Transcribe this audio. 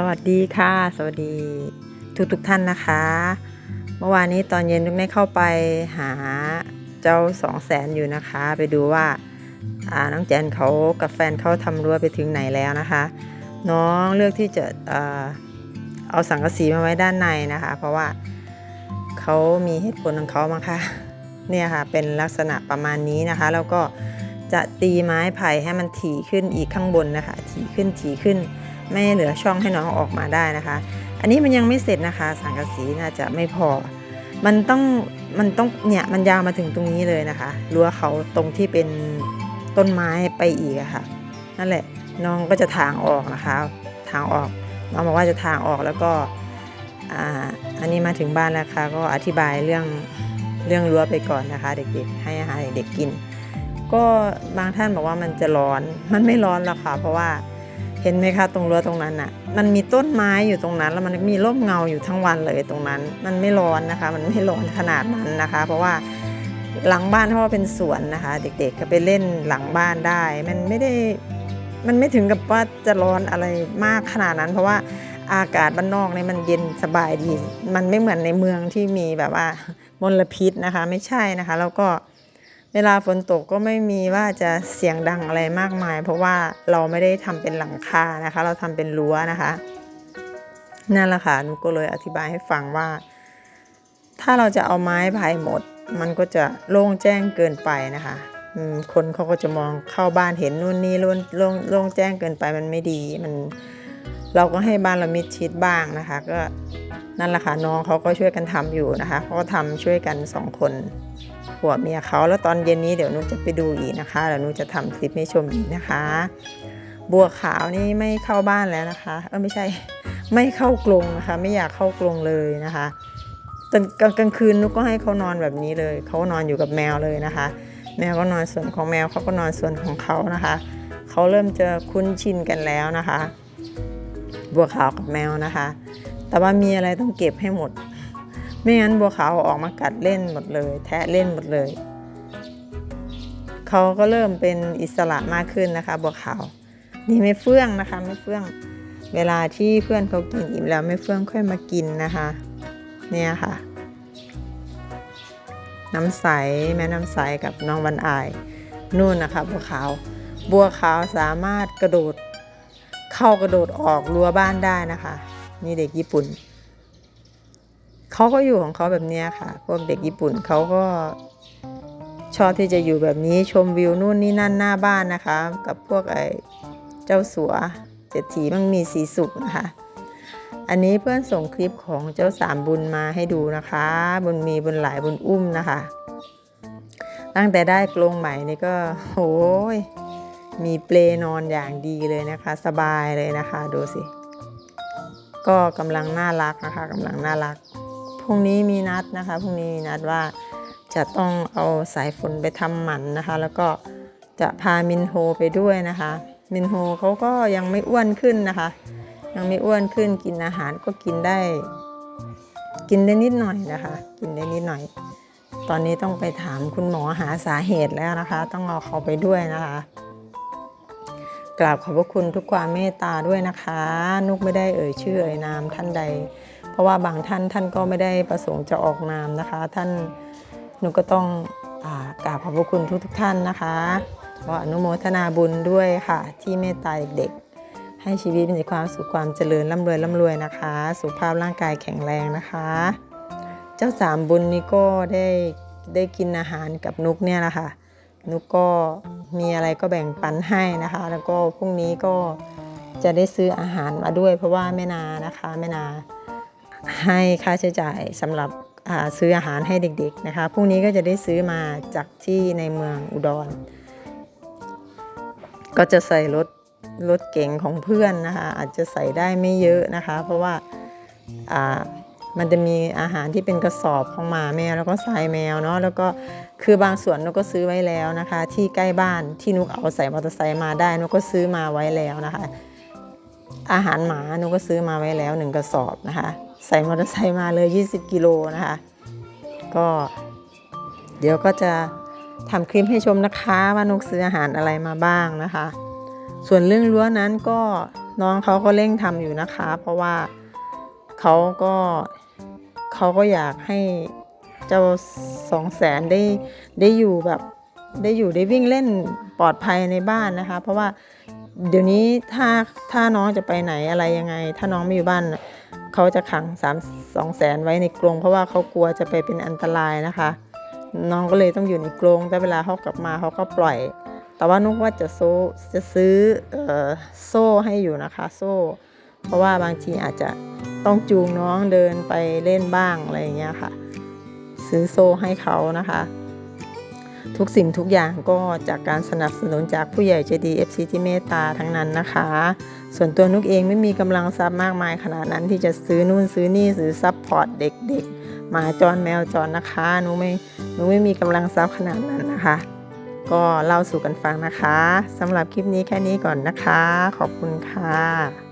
สวัสดีค่ะ สวัสดีทุกทุกท่านนะคะ เมื่อวานนี้ตอนเย็นนุกได้เข้าไปหาเจ้าสองแสนอยู่นะคะ ไปดูว่าอ่าน้องแจนเขากับแฟนเขาทำรั้วไปถึงไหนแล้วนะคะ น้องเลือกที่จะอเอาสังกะสีมาไว้ด้านในนะคะ เพราะว่าเขามีเหตุผลของเขามั้งคะเนี่ยค่ะเป็นลักษณะประมาณนี้นะคะ แล้วก็จะตีไม้ไผ่ให้มันถี่ขึ้นอีกข้างบนนะคะ ถี่ขึ้นถี่ขึ้น ไม่เหลือช่องให้น้องออกมาได้นะคะ อันนี้มันยังไม่เสร็จนะคะ สังกะสีน่าจะไม่พอ มันต้องมันต้องเนี่ยมันยาวมาถึงตรงนี้เลยนะคะรั้วเขาตรงที่เป็นต้นไม้ไปอีกะค่ะ นั่นแหละน้องก็จะทางออกนะคะ ทางออกน้องบอกว่าจะทางออกแล้วก็อ่าอันนี้มาถึงบ้านแล้วค่ะก็อธิบายเรื่องเรื่องรั้วไปก่อนนะคะ เด็กๆ ให้อาหารเด็กๆกิน ก็บางท่านบอกว่ามันจะร้อนมันไม่ร้อนหรอกค่ะเพราะว่า ห็นไหมคะตรงรั้วตรงนั้นน่ะ มันมีต้นไม้อยู่ตรงนั้น แล้วมันมีร่มเงาอยู่ทั้งวันเลยตรงนั้น มันไม่ร้อนนะคะ มันไม่ร้อนขนาดนั้นนะคะ เพราะว่าหลังบ้านเพราะว่าเป็นสวนนะคะ เด็กๆก็ไปเล่นหลังบ้านได้ มันไม่ได้มันไม่ถึงกับว่าจะร้อนอะไรมากขนาดนั้น เพราะว่าอากาศบ้านนอกเนี่ยมันเย็นสบายดี มันไม่เหมือนในเมืองที่มีแบบว่ามลพิษนะคะ ไม่ใช่นะคะ แล้วก็ เวลาฝนตกก็ไม่มีว่าจะเสียงดังอะไรมากมาย เพราะว่าเราไม่ได้ทำเป็นหลังคานะคะ เราทำเป็นรั้วนะคะนั่นแหละค่ะนูก็เลยอธิบายให้ฟังว่า ถ้าเราจะเอาไม้ไผ่หมด มันก็จะโล่งแจ้งเกินไปนะคะคนเขาก็จะมองเข้าบ้านเห็นนู่นนี่โล่งโล่งโล่งแจ้งเกินไปมันไม่ดีมันเราก็ให้บ้านเรามิดชิดบ้างนะคะ ก็นั่นแหละค่ะน้องเขาก็ช่วยกันทำอยู่นะคะเขาก็ทำช่วยกันสองคน ผัวเมียเขาแล้วตอนเย็นนี้เดี๋ยวนุจะไปดูอีกนะคะเดี๋ยวนุจะทำคลิปให้ชมอีกนะคะ บัวขาวนี่ไม่เข้าบ้านแล้วนะคะ เออไม่ใช่ไม่เข้ากรงนะคะ ไม่อยากเข้ากรงเลยนะคะตอนกลางคืนนุก็ให้เขานอนแบบนี้เลยเขานอนอยู่กับแมวเลยนะคะ แมวก็นอนส่วนของแมวเขาก็นอนส่วนของเขานะคะเขาเริ่มจะคุ้นชินกันแล้วนะคะ บัวขาวกับแมวนะคะ แต่ว่ามีอะไรต้องเก็บให้หมด ไม่งั้นบัวขาวออกมากัดเล่นหมดเลย แทะเล่นหมดเลย เขาก็เริ่มเป็นอิสระมากขึ้นนะคะ บัวขาว นี่ไม่เฟื่องนะคะ ไม่เฟื่อง เวลาที่เพื่อนเขากินอิ่มแล้วไม่เฟื่องค่อยมากินนะคะ เนี่ยค่ะ น้ำใสแม่น้ำใสกับน้องวันอายนู่นนะคะ บัวขาว บัวขาวสามารถกระโดด เข้ากระโดดออกรั้วบ้านได้นะคะ นี่เด็กญี่ปุ่น เขาก็อยู่ของเขาแบบนี้ค่ะ พวกเด็กญี่ปุ่นเขาก็ชอบที่จะอยู่แบบนี้ชมวิวนู่นนี่นั่นหน้าบ้านนะคะ กับพวกไอ้เจ้าสัวเศรษฐีมั่งมีสีสุขนะคะ อันนี้เพื่อนส่งคลิปของเจ้าสามบุญมาให้ดูนะคะ บุญมีบุญหลายบุญอุ้มนะคะ ตั้งแต่ได้กรงใหม่นี่ก็โอ้ยมีเปลนอนอย่างดีเลยนะคะ สบายเลยนะคะดูสิ ก็กำลังน่ารักนะคะกำลังน่ารัก พรุ่งนี้มีนัดนะคะพรุ่งนี้มีนัดว่าจะต้องเอาสายฝนไปทำหมันนะคะ แล้วก็จะพามินโฮไปด้วยนะคะ มินโฮเขาก็ยังไม่อ้วนขึ้นนะคะ ยังไม่อ้วนขึ้นกินอาหารก็กินได้ กินได้นิดหน่อยนะคะ กินได้นิดหน่อย ตอนนี้ต้องไปถามคุณหมอหาสาเหตุแล้วนะคะ ต้องเอาเขาไปด้วยนะคะกราบขอบพระคุณทุกความเมตตาด้วยนะคะ นุกไม่ได้เอ่ยชื่อเอ่ยนามท่านใด เพราะว่าบางท่านท่านก็ไม่ได้ประสงค์จะออกนามนะคะ ท่านนุก็ต้องอกราบขอบพระคุณทุกทุกท่านนะคะขออนุโมทนาบุญด้วยค่ะ ที่เมตตาเด็กๆ ให้ชีวิตมีความสุขความเจริญร่ำรวยร่ำรวยนะคะ สุขภาพร่างกายแข็งแรงนะคะ เจ้าสามบุญนี้ก็ได้ได้กินอาหารกับนุกเนี่ยแหละค่ะนุกก็มีอะไรก็แบ่งปันให้นะคะ แล้วก็พรุ่งนี้ก็จะได้ซื้ออาหารมาด้วย เพราะว่าแม่นานะคะแม่นา ให้ค่าใช้จ่ายสำหรับซื้ออาหารให้เด็กๆนะคะพรุ่งนี้ก็จะได้ซื้อมาจากที่ในเมืองอุดร ก็จะใส่รถรถเก๋งของเพื่อนนะคะ อาจจะใส่ได้ไม่เยอะนะคะ เพราะว่าามันจะมีอาหารที่เป็นกระสอบของหมาแมวแล้วก็ทรายแมวเนาะแล้วก็คือบางส่วนนุกก็ซื้อไว้แล้วนะคะ ที่ใกล้บ้านที่นุกเอาใส่มอเตอร์ไซค์มาได้นุกก็ซื้อมาไว้แล้วนะคะ อาหารหมานุกก็ซื้อมาไว้แล้วหนึ่งกระสอบนะคะ ใส่มอเตอร์ไซค์มาเลย 20 กิโลนะคะ ก็เดี๋ยวก็จะทำคลิปให้ชมนะคะว่านุกซื้ออาหารอะไรมาบ้างนะคะ ส่วนเรื่องรั้วนั้นก็น้องเขาก็เร่งทำอยู่นะคะ เพราะว่าเขาก็เขาก็อยากให้เจ้าสองแสนได้ได้อยู่แบบได้อยู่ได้วิ่งเล่นปลอดภัยในบ้านนะคะ เพราะว่าเดี๋ยวนี้ถ้าถ้าน้องจะไปไหนอะไรยังไง ถ้าน้องไม่อยู่บ้าน เขาจะขังสามสองแสนไว้ในกรงเพราะว่าเขากลัวจะไปเป็นอันตรายนะคะ น้องก็เลยต้องอยู่ในกรงแต่เวลาเขากลับมาเขาก็ปล่อย แต่ว่านุกว่าจะโซจะซื้ออโซ่ให้อยู่นะคะโซ่ เพราะว่าบางทีอาจจะต้องจูงน้องเดินไปเล่นบ้างอะไรอย่างเงี้ยค่ะ ซื้อโซ่ให้เขานะคะ ทุกสิ่งทุกอย่างก็จากการสนับสนุนจากผู้ใหญ่ใจดี FC ที่เมตตาทั้งนั้นนะคะ ส่วนตัวนุกเองไม่มีกำลังทรัพย์มากมายขนาดนั้นที่จะซื้อนู่นซื้อนี่ซื้อซับพอร์ตเด็กๆหมาจรแมวจรนะคะนูไม่นูไม่มีกำลังทรัพย์ขนาดนั้นนะคะ ก็เล่าสู่กันฟังนะคะสำหรับคลิปนี้แค่นี้ก่อนนะคะ ขอบคุณค่ะ